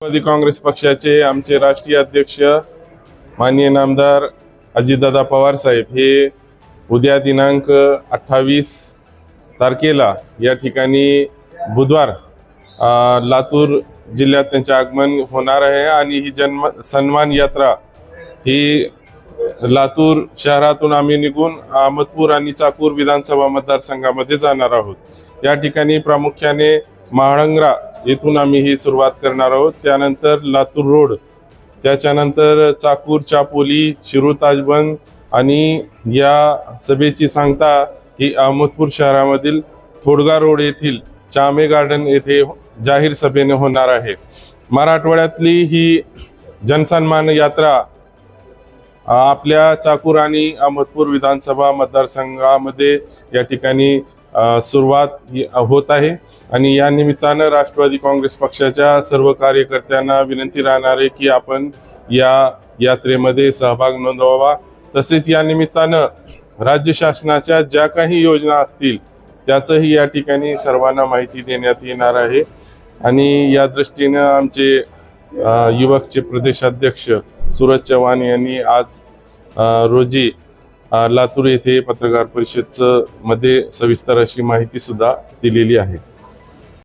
राष्ट्रवादी काँग्रेस पक्षाचे आमचे राष्ट्रीय अध्यक्ष माननीय नामदार अजितदादा पवार साहेब हे उद्या दिनांक अठ्ठावीस तारखेला या ठिकाणी बुधवार लातूर जिल्ह्यात त्यांचे आगमन होणार आहे आणि ही जन्म सन्मान यात्रा ही लातूर शहरातून आम्ही निघून अहमदपूर आणि चाकूर विधानसभा मतदारसंघामध्ये जाणार आहोत. या ठिकाणी प्रामुख्याने महाळंगरा येथून आम्ही ही सुरुवात करणार आहोत. त्यानंतर लातूर रोड त्याच्यानंतर चाकूर चापोली शिरू ताजबंद आणि या सभेची सांगता ही अहमदपूर शहरामधील थोडगा रोड येथील चामे गार्डन येथे जाहीर सभेने होणार आहे. मराठवाड्यातली ही जनसन्मान यात्रा आपल्या चाकूर आणि अहमदपूर विधानसभा मतदारसंघामध्ये या ठिकाणी सुरुवात होत आहे. आणि या निमित्तानं राष्ट्रवादी काँग्रेस पक्षाच्या सर्व कार्यकर्त्यांना विनंती राहणार आहे की आपण या यात्रेमध्ये सहभाग नोंदवावा. तसेच या निमित्तानं राज्य शासनाच्या ज्या काही योजना असतील त्याचंही या ठिकाणी सर्वांना माहिती देण्यात येणार आहे. आणि या दृष्टीनं आमचे युवकचे प्रदेशाध्यक्ष सूरज चव्हाण यांनी आज रोजी लातूर येथे पत्रकार परिषदचं मध्ये सविस्तर अशी माहिती सुद्धा दिलेली आहे.